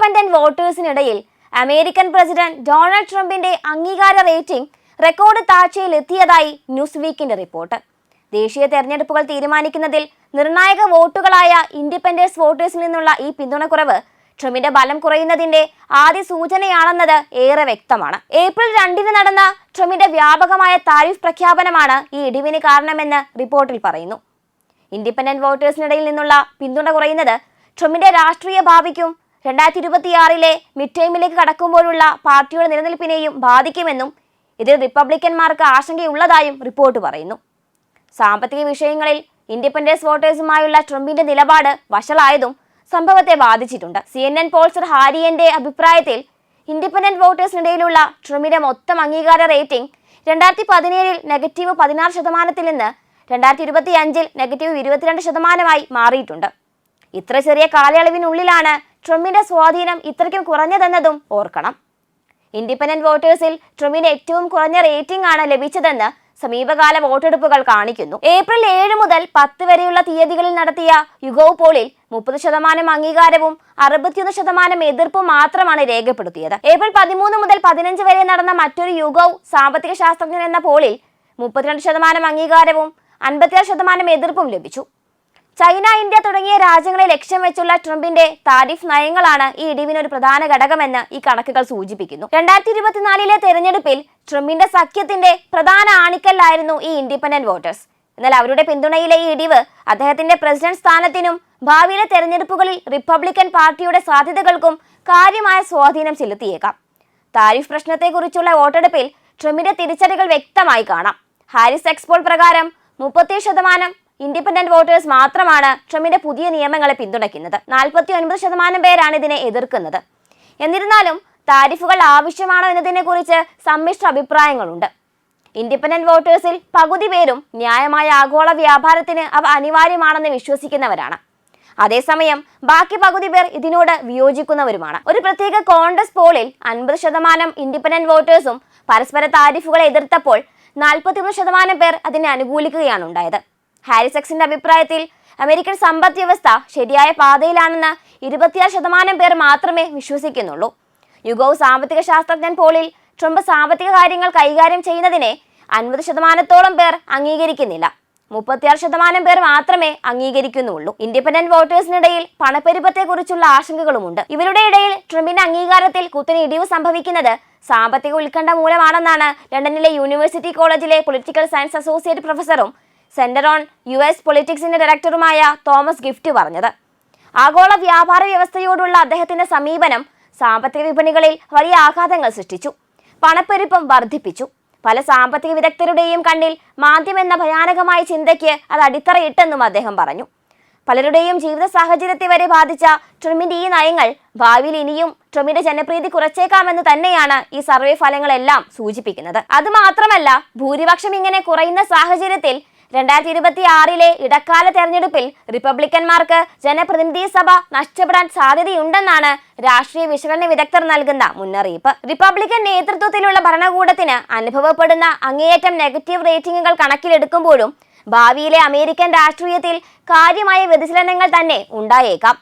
Independent വോട്ടേഴ്സിനിടയിൽ American president Donald ട്രംപിന്റെ അംഗീകാര റേറ്റിംഗ് റെക്കോർഡ് താഴ്ചയിൽ എത്തിയതായി ന്യൂസ് വീക്കിന്റെ റിപ്പോർട്ട്. ദേശീയ തെരഞ്ഞെടുപ്പുകൾ തീരുമാനിക്കുന്നതിൽ നിർണായക വോട്ടുകളായ ഇൻഡിപെൻഡൻസ് വോട്ടേഴ്സിൽ നിന്നുള്ള ഈ പിന്തുണക്കുറവ് ട്രംപിന്റെ ബലം കുറയുന്നതിന്റെ ആദ്യ സൂചനയാണെന്നത് ഏറെ വ്യക്തമാണ്. ഏപ്രിൽ രണ്ടിന് നടന്ന ട്രംപിന്റെ വ്യാപകമായ താരിഫ് പ്രഖ്യാപനമാണ് ഈ ഇടിവിന് കാരണമെന്ന് റിപ്പോർട്ടിൽ പറയുന്നു. ഇൻഡിപെൻഡന്റ് വോട്ടേഴ്സിനിടയിൽ നിന്നുള്ള പിന്തുണ കുറയുന്നത് ട്രംപിന്റെ രാഷ്ട്രീയ ഭാവിക്കും രണ്ടായിരത്തി ഇരുപത്തിയാറിലെ മിഡ് ടൈമിലേക്ക് കടക്കുമ്പോഴുള്ള പാർട്ടിയുടെ നിലനിൽപ്പിനെയും ബാധിക്കുമെന്നും ഇതിൽ റിപ്പബ്ലിക്കന്മാർക്ക് ആശങ്കയുള്ളതായും റിപ്പോർട്ട് പറയുന്നു. സാമ്പത്തിക വിഷയങ്ങളിൽ ഇൻഡിപെൻഡൻസ് വോട്ടേഴ്സുമായുള്ള ട്രംപിന്റെ നിലപാട് വഷളായതും സംഭവത്തെ ബാധിച്ചിട്ടുണ്ട്. സി എൻ എൻ പോൾസർ ഹാരിയന്റെ അഭിപ്രായത്തിൽ ഇൻഡിപെൻഡന്റ് വോട്ടേഴ്സിനിടയിലുള്ള ട്രംപിന്റെ മൊത്തം അംഗീകാര റേറ്റിംഗ് രണ്ടായിരത്തി പതിനേഴിൽ നെഗറ്റീവ് പതിനാറ് ശതമാനത്തിൽ നിന്ന് രണ്ടായിരത്തി ഇരുപത്തി അഞ്ചിൽ നെഗറ്റീവ് ഇരുപത്തിരണ്ട് ശതമാനമായി മാറിയിട്ടുണ്ട്. ഇത്ര ചെറിയ കാലയളവിനുള്ളിലാണ് ട്രംപിന്റെ സ്വാധീനം ഇത്രയ്ക്കും കുറഞ്ഞതെന്നതും ഓർക്കണം. ഇൻഡിപെൻഡന്റ് വോട്ടേഴ്സിൽ ട്രംപിന് ഏറ്റവും കുറഞ്ഞ റേറ്റിംഗ് ആണ് ലഭിച്ചതെന്ന് സമീപകാല വോട്ടെടുപ്പുകൾ കാണിക്കുന്നു. ഏപ്രിൽ ഏഴ് മുതൽ പത്ത് വരെയുള്ള തീയതികളിൽ നടത്തിയ യുഗോ പോളിൽ മുപ്പത് ശതമാനം അംഗീകാരവും അറുപത്തിയൊന്ന് ശതമാനം എതിർപ്പും മാത്രമാണ് രേഖപ്പെടുത്തിയത്. ഏപ്രിൽ പതിമൂന്ന് മുതൽ പതിനഞ്ച് വരെ നടന്ന മറ്റൊരു യുഗോ സാമ്പത്തിക ശാസ്ത്രജ്ഞൻ എന്ന പോളിൽ മുപ്പത്തിരണ്ട് ശതമാനം അംഗീകാരവും അൻപത്തിയാറ് ശതമാനം എതിർപ്പും ലഭിച്ചു. ചൈന ഇന്ത്യ തുടങ്ങിയ രാജ്യങ്ങളെ ലക്ഷ്യം വെച്ചുള്ള ട്രംപിന്റെ താരിഫ് നയങ്ങളാണ് ഈ ഇടിവിനൊരു പ്രധാന ഘടകമെന്ന് ഈ കണക്കുകൾ സൂചിപ്പിക്കുന്നു. രണ്ടായിരത്തി ഇരുപത്തിനാലിലെ തെരഞ്ഞെടുപ്പിൽ ട്രംപിന്റെ സഖ്യത്തിന്റെ പ്രധാന ആണിക്കല്ലായിരുന്നു ഈ ഇൻഡിപെൻഡന്റ് വോട്ടേഴ്സ്. എന്നാൽ അവരുടെ പിന്തുണയിലെ ഈ ഇടിവ് അദ്ദേഹത്തിന്റെ പ്രസിഡന്റ് സ്ഥാനത്തിനും ഭാവിയിലെ തെരഞ്ഞെടുപ്പുകളിൽ റിപ്പബ്ലിക്കൻ പാർട്ടിയുടെ സാധ്യതകൾക്കും കാര്യമായ സ്വാധീനം ചെലുത്തിയേക്കാം. താരിഫ് പ്രശ്നത്തെക്കുറിച്ചുള്ള വോട്ടെടുപ്പിൽ ട്രംപിന്റെ തിരിച്ചടികൾ വ്യക്തമായി കാണാം. ഹാരിസ് എക്സ്പോൾ പ്രകാരം മുപ്പത്തി ശതമാനം ഇൻഡിപെൻഡന്റ് വോട്ടേഴ്സ് മാത്രമാണ് ട്രംപിന്റെ പുതിയ നിയമങ്ങളെ പിന്തുണയ്ക്കുന്നത്. നാൽപ്പത്തി ഒൻപത് ശതമാനം പേരാണ് ഇതിനെ എതിർക്കുന്നത്. എന്നിരുന്നാലും താരിഫുകൾ ആവശ്യമാണോ എന്നതിനെക്കുറിച്ച് സമ്മിശ്ര അഭിപ്രായങ്ങളുണ്ട്. ഇൻഡിപെൻഡന്റ് വോട്ടേഴ്സിൽ പകുതി പേരും ന്യായമായ ആഗോള വ്യാപാരത്തിന് അവ അനിവാര്യമാണെന്ന് വിശ്വസിക്കുന്നവരാണ്. അതേസമയം ബാക്കി പകുതി പേർ ഇതിനോട് വിയോജിക്കുന്നവരുമാണ്. ഒരു പ്രത്യേക കോൺഗ്രസ് പോളിൽ അൻപത് ശതമാനം ഇൻഡിപെൻഡന്റ് വോട്ടേഴ്സും പരസ്പര താരിഫുകളെ എതിർത്തപ്പോൾ നാൽപ്പത്തിമൂന്ന് ശതമാനം പേർ അതിനെ അനുകൂലിക്കുകയാണ് ഉണ്ടായത്. ഹാരിസ് എക്സിന്റെ അഭിപ്രായത്തിൽ അമേരിക്കൻ സമ്പദ് വ്യവസ്ഥ ശരിയായ പാതയിലാണെന്ന് ഇരുപത്തിയാറ് ശതമാനം പേർ മാത്രമേ വിശ്വസിക്കുന്നുള്ളൂ. യുഗോ സാമ്പത്തിക ശാസ്ത്രജ്ഞൻ പോളിൽ ട്രംപ് സാമ്പത്തിക കാര്യങ്ങൾ കൈകാര്യം ചെയ്യുന്നതിനെ അൻപത് ശതമാനത്തോളം പേർ അംഗീകരിക്കുന്നില്ല. മുപ്പത്തിയാറ് ശതമാനം പേർ മാത്രമേ അംഗീകരിക്കുന്നുള്ളൂ. ഇൻഡിപെൻഡന്റ് വോട്ടേഴ്സിനിടയിൽ പണപ്പെരുപ്പത്തെക്കുറിച്ചുള്ള ആശങ്കകളുമുണ്ട്. ഇവരുടെ ഇടയിൽ ട്രംപിന്റെ അംഗീകാരത്തിൽ കുത്തനെ ഇടിവ് സംഭവിക്കുന്നത് സാമ്പത്തിക ഉത്കണ്ഠ മൂലമാണെന്നാണ് ലണ്ടനിലെ യൂണിവേഴ്സിറ്റി കോളേജിലെ പൊളിറ്റിക്കൽ സയൻസ് അസോസിയേറ്റ് പ്രൊഫസറും സെന്റർ ഓൺ യു എസ് പൊളിറ്റിക്സിന്റെ ഡയറക്ടറുമായ തോമസ് ഗിഫ്റ്റ് പറഞ്ഞത്. ആഗോള വ്യാപാര വ്യവസ്ഥയോടുള്ള അദ്ദേഹത്തിന്റെ സമീപനം സാമ്പത്തിക വിപണികളിൽ വലിയ ആഘാതങ്ങൾ സൃഷ്ടിച്ചു. പണപ്പെരുപ്പം വർദ്ധിപ്പിച്ചു. പല സാമ്പത്തിക വിദഗ്ധരുടെയും കണ്ണിൽ മാന്ദ്യം എന്ന ഭയാനകമായ ചിന്തയ്ക്ക് അത് അടിത്തറയിട്ടെന്നും അദ്ദേഹം പറഞ്ഞു. പലരുടെയും ജീവിത സാഹചര്യത്തെ വരെ ബാധിച്ച ട്രംപിന്റെ ഈ നയങ്ങൾ ഭാവിയിൽ ഇനിയും ട്രംപിന്റെ ജനപ്രീതി കുറച്ചേക്കാമെന്ന് തന്നെയാണ് ഈ സർവേ ഫലങ്ങളെല്ലാം സൂചിപ്പിക്കുന്നത്. അതുമാത്രമല്ല ഭൂരിപക്ഷം ഇങ്ങനെ കുറയുന്ന സാഹചര്യത്തിൽ രണ്ടായിരത്തി ഇരുപത്തി ആറിലെ ഇടക്കാല തെരഞ്ഞെടുപ്പിൽ റിപ്പബ്ലിക്കന്മാർക്ക് ജനപ്രതിനിധി സഭ നഷ്ടപ്പെടാൻ സാധ്യതയുണ്ടെന്നാണ് രാഷ്ട്രീയ വിശകലന വിദഗ്ധർ നൽകുന്ന മുന്നറിയിപ്പ്. റിപ്പബ്ലിക്കൻ നേതൃത്വത്തിലുള്ള ഭരണകൂടത്തിന് അനുഭവപ്പെടുന്ന അങ്ങേയറ്റം നെഗറ്റീവ് റേറ്റിംഗുകൾ കണക്കിലെടുക്കുമ്പോഴും ഭാവിയിലെ അമേരിക്കൻ രാഷ്ട്രീയത്തിൽ കാര്യമായ വ്യതിചലനങ്ങൾ തന്നെ ഉണ്ടായേക്കാം.